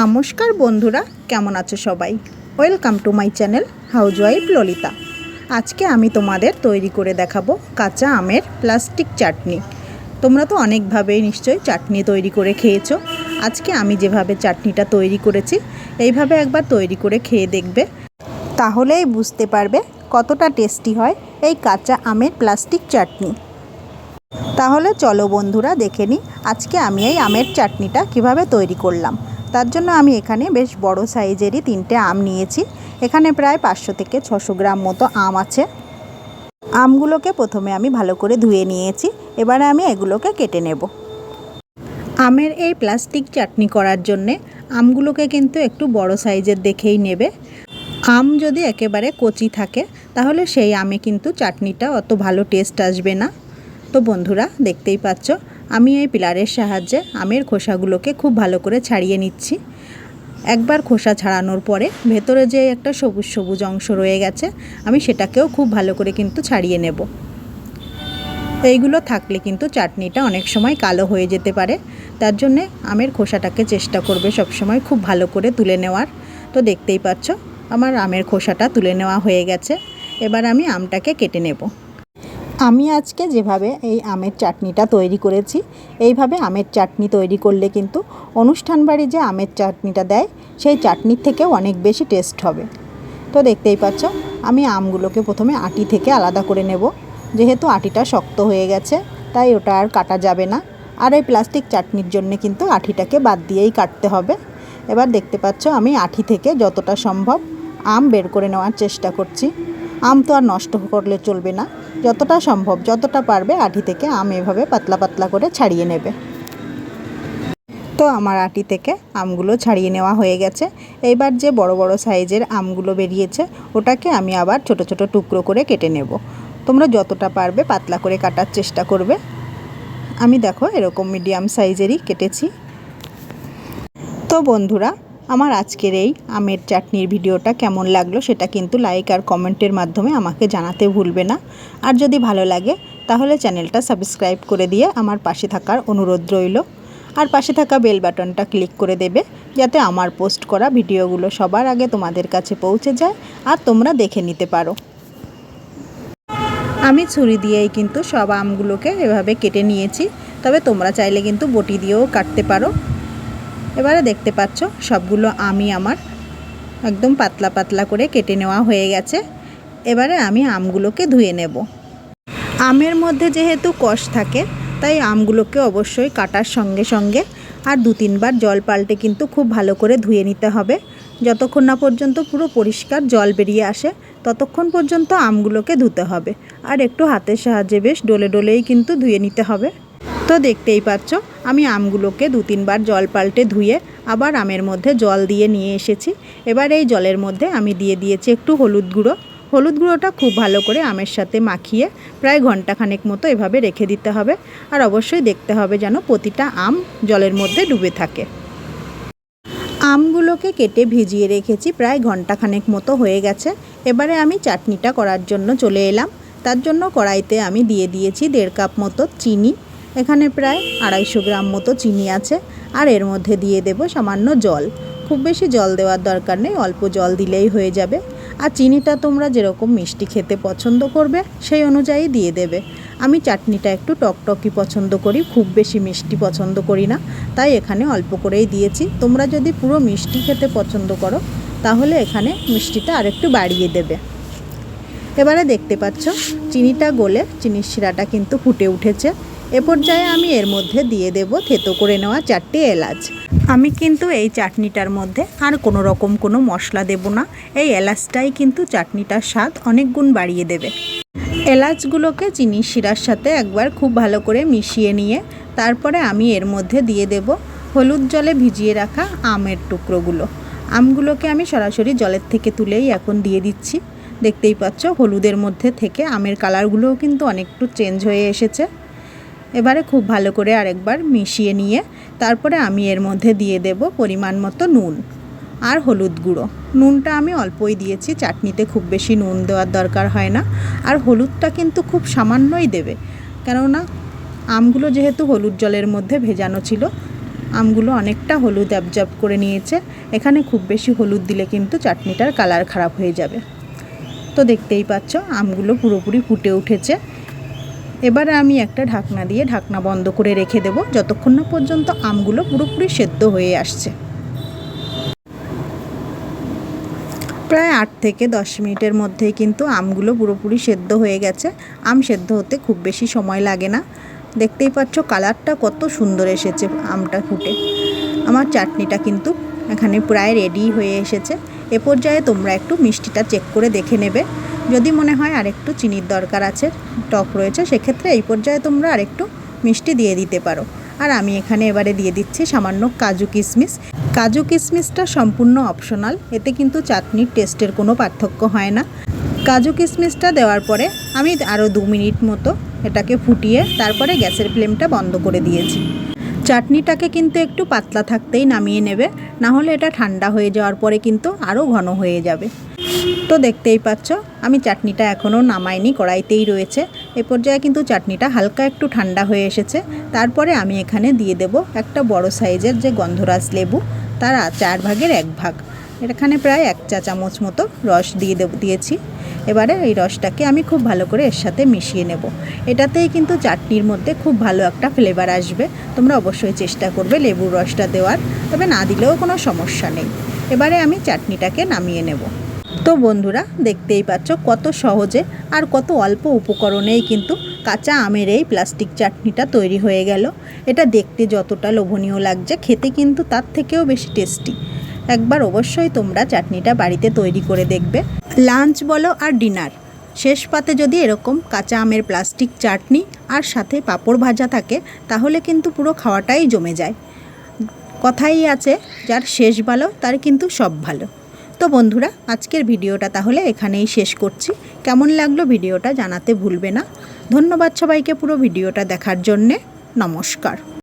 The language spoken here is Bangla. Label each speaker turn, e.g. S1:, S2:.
S1: নমস্কার বন্ধুরা, কেমন আছো সবাই? Welcome to my channel housewife Lalita আজকে আমি তোমাদের তৈরি করে দেখাবো কাঁচা আমের প্লাস্টিক চাটনি। তোমরা তো অনেকভাবেই নিশ্চয়ই চাটনি তৈরি করে খেয়েছো। আজকে আমি যেভাবে চাটনিটা তৈরি করেছি, এইভাবে একবার তৈরি করে খেয়ে দেখবে। তাহলেই বুঝতে পারবে কতটা টেস্টি হয় এই কাঁচা আমের প্লাস্টিক চাটনি। তাহলে চলো বন্ধুরা, দেখে নিই আজকে আমি এই আমের চাটনিটা কীভাবে তৈরি করলাম। তার জন্য আমি এখানে বেশ বড় সাইজেরই তিনটে আম নিয়েছি। এখানে প্রায় পাঁচশো থেকে ছশো গ্রাম মতো আম আছে। আমগুলোকে প্রথমে আমি ভালো করে ধুয়ে নিয়েছি। এবারে আমি এগুলোকে কেটে নেব। আমের এই প্লাস্টিক চাটনি করার জন্যে আমগুলোকে কিন্তু একটু বড় সাইজের দেখেই নেবে। আম যদি একেবারে কচি থাকে, তাহলে সেই আমে কিন্তু চাটনিটা অত ভালো টেস্ট আসবে না। তো বন্ধুরা, দেখতেই পাচ্ছ আমি এই পিলারের সাহায্যে আমের খোসাগুলোকে খুব ভালো করে ছাড়িয়ে নিচ্ছি। একবার খোসা ছাড়ানোর পরে ভেতরে যে একটা সবুজ সবুজ অংশ রয়ে গেছে, আমি সেটাকেও খুব ভালো করে কিন্তু ছাড়িয়ে নেব। এইগুলো থাকলে কিন্তু চাটনিটা অনেক সময় কালো হয়ে যেতে পারে। তার জন্যে আমের খোসাটাকে চেষ্টা করবে সবসময় খুব ভালো করে তুলে নেওয়ার। তো দেখতেই পাচ্ছ, আমার আমের খোসাটা তুলে নেওয়া হয়ে গেছে। এবার আমি আমটাকে কেটে নেব। আমি আজকে যেভাবে এই আমের চাটনিটা তৈরি করেছি, এইভাবে আমের চাটনি তৈরি করলে কিন্তু অনুষ্ঠান বাড়ি যে আমের চাটনিটা দেয়, সেই চাটনির থেকেও অনেক বেশি টেস্ট হবে। তো দেখতেই পাচ্ছ, আমি আমগুলোকে প্রথমে আটি থেকে আলাদা করে নেব। যেহেতু আটিটা শক্ত হয়ে গেছে, তাই ওটা আর কাটা যাবে না। আর এই প্লাস্টিক চাটনির জন্য কিন্তু আঠিটাকে বাদ দিয়েই কাটতে হবে। এবার দেখতে পাচ্ছ, আমি আঠি থেকে যতটা সম্ভব আম বের করে নেওয়ার চেষ্টা করছি। আম তো আর নষ্ট করলে চলবে না। যতটা সম্ভব, যতটা পারবে আঠি থেকে আম এভাবে পাতলা পাতলা করে ছাড়িয়ে নেবে। তো আমার আটি থেকে আমগুলো ছাড়িয়ে নেওয়া হয়ে গেছে। এইবার যে বড় বড় সাইজের আমগুলো বেরিয়েছে, ওটাকে আমি আবার ছোট ছোট টুকরো করে কেটে নেব। তোমরা যতটা পারবে পাতলা করে কাটার চেষ্টা করবে। আমি দেখো এরকম মিডিয়াম সাইজেরই কেটেছি। তো বন্ধুরা আমার আজকের এই আমের চাটনির ভিডিওটা কেমন লাগল সেটা কিন্তু লাইক আর কমেন্টের মাধ্যমে আমাকে জানাতে ভুলবে না। আর যদি ভালো লাগে, তাহলে চ্যানেলটা সাবস্ক্রাইব করে দিয়ে আমার পাশে থাকার অনুরোধ রইল। আর পাশে থাকা বেল বাটনটা ক্লিক করে দেবে, যাতে আমার পোস্ট করা ভিডিওগুলো সবার আগে তোমাদের কাছে পৌঁছে যায় আর তোমরা দেখে নিতে পারো। আমি ছুরি দিয়েই কিন্তু সব আমগুলোকে এভাবে কেটে নিয়েছি, তবে তোমরা চাইলে কিন্তু বটি দিয়েও কাটতে পারো। এবারে দেখতে পাচ্ছ, সবগুলো আমি আমার একদম পাতলা পাতলা করে কেটে নেওয়া হয়ে গেছে। এবারে আমি আমগুলোকে ধুয়ে নেব। আমের মধ্যে যেহেতু কষ থাকে, তাই আমগুলোকে অবশ্যই কাটার সঙ্গে সঙ্গে আর দু তিনবার জল পাল্টে কিন্তু খুব ভালো করে ধুয়ে নিতে হবে। যতক্ষণ না পর্যন্ত পুরো পরিষ্কার জল বেরিয়ে আসে, ততক্ষণ পর্যন্ত আমগুলোকে ধুতে হবে। আর একটু হাতের সাহায্যে বেশ ডলে ডলেই কিন্তু ধুয়ে নিতে হবে। তো দেখতেই পাচ্ছ, আমি আমগুলোকে দু তিনবার জল পাল্টে ধুয়ে আবার আমের মধ্যে জল দিয়ে নিয়ে এসেছি। এবার এই জলের মধ্যে আমি দিয়ে দিয়েছি একটু হলুদ গুঁড়ো। হলুদ গুঁড়োটা খুব ভালো করে আমের সাথে মাখিয়ে প্রায় ঘন্টাখানেক মতো এভাবে রেখে দিতে হবে। আর অবশ্যই দেখতে হবে যেন প্রতিটা আম জলের মধ্যে ডুবে থাকে। আমগুলোকে কেটে ভিজিয়ে রেখেছি প্রায় ঘন্টাখানেক মতো হয়ে গেছে। এবারে আমি চাটনিটা করার জন্য চলে এলাম। তার জন্য কড়াইতে আমি দিয়ে দিয়েছি দেড় কাপ মতো চিনি। এখানে প্রায় আড়াইশো গ্রাম মতো চিনি আছে, আর এর মধ্যে দিয়ে দেব সামান্য জল। খুব বেশি জল দেওয়ার দরকার নেই, অল্প জল দিলেই হয়ে যাবে। আর চিনিটা তোমরা যেরকম মিষ্টি খেতে পছন্দ করবে, সেই অনুযায়ী দিয়ে দেবে। আমি চাটনিটা একটু টকটকি পছন্দ করি, খুব বেশি মিষ্টি পছন্দ করি না, তাই এখানে অল্প করেই দিয়েছি। তোমরা যদি পুরো মিষ্টি খেতে পছন্দ করো, তাহলে এখানে মিষ্টিটা আরেকটু বাড়িয়ে দেবে। এবারে দেখতে পাচ্ছ, চিনিটা গলে, চিনির শিরাটা কিন্তু ফুটে উঠেছে। এ পর্যায়ে আমি এর মধ্যে দিয়ে দেব থেতো করে নেওয়া চারটি এলাচ। আমি কিন্তু এই চাটনিটার মধ্যে আর কোনো রকম কোনো মশলা দেব না। এই এলাচটাই কিন্তু চাটনিটার স্বাদ অনেক গুণ বাড়িয়ে দেবে। এলাচগুলোকে চিনি শিরার সাথে একবার খুব ভালো করে মিশিয়ে নিয়ে তারপরে আমি এর মধ্যে দিয়ে দেব হলুদ জলে ভিজিয়ে রাখা আমের টুকরোগুলো। আমগুলোকে আমি সরাসরি জলের থেকে তুলেই এখন দিয়ে দিচ্ছি। দেখতেই পাচ্ছ হলুদের মধ্যে থেকে আমের কালারগুলোও কিন্তু অনেকটু চেঞ্জ হয়ে এসেছে। এবারে খুব ভালো করে আরেকবার মিশিয়ে নিয়ে তারপরে আমি এর মধ্যে দিয়ে দেব পরিমাণ মতো নুন আর হলুদ গুঁড়ো। নুনটা আমি অল্পই দিয়েছি, চাটনিতে খুব বেশি নুন দেওয়ার দরকার হয় না। আর হলুদটা কিন্তু খুব সামান্যই দেবে, কেননা আমগুলো যেহেতু হলুদ জলের মধ্যে ভেজানো ছিল, আমগুলো অনেকটা হলুদ অ্যাবজর্ব করে নিয়েছে। এখানে খুব বেশি হলুদ দিলে কিন্তু চাটনিটার কালার খারাপ হয়ে যাবে। তো দেখতেই পাচ্ছ, আমগুলো পুরোপুরি ফুটে উঠেছে। এবারে আমি একটা ঢাকনা দিয়ে ঢাকনা বন্ধ করে রেখে দেবো। যতক্ষণ না পর্যন্ত আমগুলো পুরোপুরি সেদ্ধ হয়ে আসছে। প্রায় আট থেকে দশ মিনিটের মধ্যেই কিন্তু আমগুলো পুরোপুরি সেদ্ধ হয়ে গেছে। আম সেদ্ধ হতে খুব বেশি সময় লাগে না। দেখতেই পাচ্ছ কালারটা কত সুন্দর এসেছে আমটা ফুটে। আমার চাটনিটা কিন্তু এখানে প্রায় রেডি হয়ে এসেছে। এ পর্যায়ে তোমরা একটু মিষ্টিটা চেক করে দেখে নেবে। যদি মনে হয় আরেকটু চিনির দরকার আছে, টক রয়েছে, সেক্ষেত্রে এই পর্যায়ে তোমরা আরেকটু মিষ্টি দিয়ে দিতে পারো। আর আমি এখানে এবারে দিয়ে দিচ্ছি সামান্য কাজু কিশমিশ কাজু কিশমিশটা সম্পূর্ণ অপশনাল, এতে কিন্তু চাটনির টেস্টের কোনো পার্থক্য হয় না। কাজু কিশমিশটা দেওয়ার পরে আমি আরও দু মিনিট মতো এটাকে ফুটিয়ে তারপরে গ্যাসের ফ্লেমটা বন্ধ করে দিয়েছি। চাটনিটাকে কিন্তু একটু পাতলা থাকতেই নামিয়ে নেবে না হলে এটা ঠান্ডা হয়ে যাওয়ার পরে কিন্তু আরও ঘন হয়ে যাবে। তো দেখতেই পাচ্ছ, আমি চাটনিটা এখনও নামাইনি, কড়াইতেই রয়েছে। এ পর্যায়ে কিন্তু চাটনিটা হালকা একটু ঠান্ডা হয়ে এসেছে। তারপরে আমি এখানে দিয়ে দেব একটা বড় সাইজের যে গন্ধরাজ লেবু, তারা চার ভাগের এক ভাগ। এখানে প্রায় এক চা চামচ মতো রস দিয়ে দিয়েছি। এবারে এই রসটাকে আমি খুব ভালো করে এর সাথে মিশিয়ে নেব। এটাতেই কিন্তু চাটনির মধ্যে খুব ভালো একটা ফ্লেভার আসবে। তোমরা অবশ্যই চেষ্টা করবে লেবুর রসটা দেওয়ার, তবে না দিলেও কোনো সমস্যা নেই। এবারে আমি চাটনিটাকে নামিয়ে নেব। তো বন্ধুরা, দেখতেই পাচ্ছ কত সহজে আর কত অল্প উপকরণেই কিন্তু কাঁচা আমের এই প্লাস্টিক চাটনিটা তৈরি হয়ে গেল। এটা দেখতে যতটা লোভনীয় লাগছে, খেতে কিন্তু তার থেকেও বেশি টেস্টি একবার অবশ্যই তোমরা চাটনিটা বাড়িতে তৈরি করে দেখবে। লাঞ্চ বলো আর ডিনার। শেষ পাতে যদি এরকম কাঁচা আমের প্লাস্টিক চাটনি আর সাথে পাঁপড় ভাজা থাকে, তাহলে কিন্তু পুরো খাওয়াটাই জমে যায়। কথাই আছে, যার শেষ ভালো, তার কিন্তু সব ভালো। তো বন্ধুরা, আজকের ভিডিওটা তাহলে এখানেই শেষ করছি। কেমন লাগল ভিডিওটা জানাতে ভুলবে না। ধন্যবাদ সবাইকে পুরো ভিডিওটা দেখার জন্যে। নমস্কার।